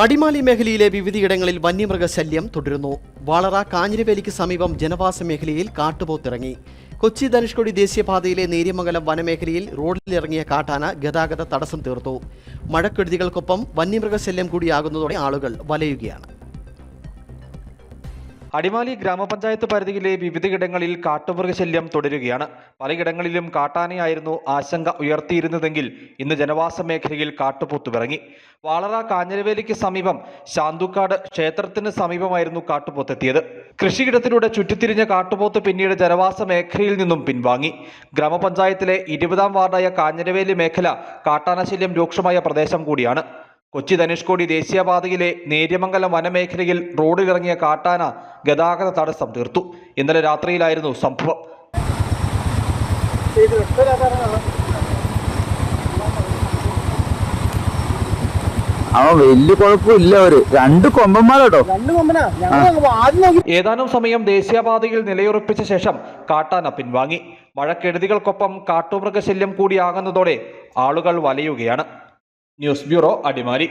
അടിമാലി മേഖലയിലെ വിവിധയിടങ്ങളിൽ വന്യമൃഗശല്യം തുടരുന്നു. വാളറ കാഞ്ഞിരവേലിക്ക് സമീപം ജനവാസ മേഖലയിൽ കാട്ടുപോത്തിറങ്ങി. കൊച്ചി ധനുഷ്കോടി ദേശീയപാതയിലെ നേര്യമംഗലം വനമേഖലയിൽ റോഡിലിറങ്ങിയ കാട്ടാന ഗതാഗത തടസ്സം തീർത്തു. മഴക്കെടുതികൾക്കൊപ്പം വന്യമൃഗശല്യം കൂടിയാകുന്നതോടെ ആളുകൾ വലയുകയാണ്. അടിമാലി ഗ്രാമപഞ്ചായത്ത് പരിധിയിലെ വിവിധയിടങ്ങളിൽ കാട്ടുമൃഗശല്യം തുടരുകയാണ്. പലയിടങ്ങളിലും കാട്ടാനയായിരുന്നു ആശങ്ക ഉയർത്തിയിരുന്നതെങ്കിൽ ഇന്ന് ജനവാസ മേഖലയിൽ കാട്ടുപോത്തുപിറങ്ങി വാളറ കാഞ്ഞരവേലിക്ക് സമീപം ശാന്തുക്കാട് ക്ഷേത്രത്തിന് സമീപമായിരുന്നു കാട്ടുപോത്തെത്തിയത്. കൃഷിയിടത്തിലൂടെ ചുറ്റിത്തിരിഞ്ഞ കാട്ടുപോത്ത് പിന്നീട് ജനവാസ മേഖലയിൽ നിന്നും പിൻവാങ്ങി. ഗ്രാമപഞ്ചായത്തിലെ ഇരുപതാം വാർഡായ കാഞ്ഞരവേലി മേഖല കാട്ടാനശല്യം രൂക്ഷമായ പ്രദേശം കൂടിയാണ്. കൊച്ചി ധനുഷ്കോടി ദേശീയപാതയിലെ നേര്യമംഗലം വനമേഖലയിൽ റോഡിലിറങ്ങിയ കാട്ടാന ഗതാഗത തടസ്സം തീർത്തു. ഇന്നലെ രാത്രിയിലായിരുന്നു സംഭവം. അവൻ വലിയ കുഴപ്പമില്ല അവർ. രണ്ട് കൊമ്പന്മാരാട്ടോ. ഏതാനും സമയം ദേശീയപാതയിൽ നിലയുറപ്പിച്ച ശേഷം കാട്ടാന പിൻവാങ്ങി. മഴക്കെടുതികൾക്കൊപ്പം കാട്ടുമൃഗശല്യം കൂടിയാകുന്നതോടെ ആളുകൾ വലയുകയാണ്. News bureau Adimali